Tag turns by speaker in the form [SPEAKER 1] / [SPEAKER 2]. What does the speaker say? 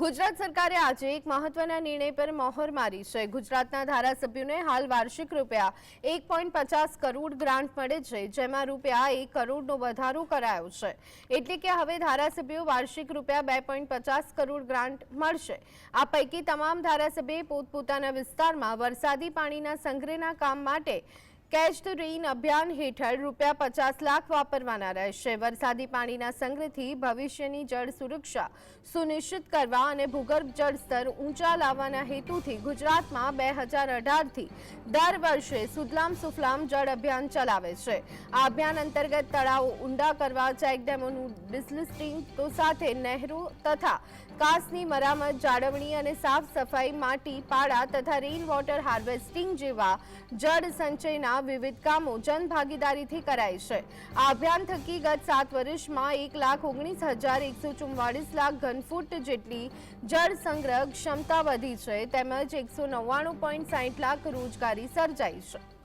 [SPEAKER 1] ગુજરાત સરકારે આજે એક મહત્વના નિર્ણય પર મહોર મારી છે. ગુજરાતના ધારાસભ્યોને હાલ વાર્ષિક રૂપિયા એક પચાસ કરોડ ગ્રાન્ટ મળે છે, જેમાં રૂપિયા એક કરોડનો વધારો કરાયો છે. એટલે કે હવે ધારાસભ્યો વાર્ષિક રૂપિયા બે પોઈન્ટ પચાસ કરોડ ગ્રાન્ટ મળશે. આ પૈકી તમામ ધારાસભ્યોએ પોતપોતાના વિસ્તારમાં વરસાદી પાણીના સંગ્રહના કામ માટે કેચ ધ રેઇન અભિયાન હેઠળ રૂપિયા પચાસ લાખ વાપરવાના રહેશે. વરસાદી પાણીના સંગ્રહથી ભવિષ્યની જળ સુરક્ષા સુનિશ્ચિત કરવા અને ભૂગર્ભ જળ સ્તર ઊંચા લાવવાના હેતુથી ગુજરાતમાં બે હજાર અઢારથી દર વર્ષે સુદલામ સુફલામ જળ અભિયાન ચલાવે છે. આ અભિયાન અંતર્ગત તળાવો ઊંડા કરવા ચેકડેમોનું ડિસલિસ્ટિંગ તો સાથે નહેરો તથા કાસની મરામત, જાળવણી અને સાફ સફાઈ, માટી પાડા તથા રેઇન વોટર હાર્વેસ્ટિંગ જેવા જળ સંચયના વિવિધ કામો જનભાગીદારીથી કરાય છે. આ અભિયાન થકી ગત સાત વર્ષમાં એક લાખ ઓગણીસ હજાર એકસો ચુમ્વાળીસ લાખ ઘનફૂટ જેટલી જળ સંગ્રહ ક્ષમતા વધી છે. તેમજ એકસો નવ્વાણું પોઈન્ટ સાઠ લાખ રોજગારી સર્જાઈ છે.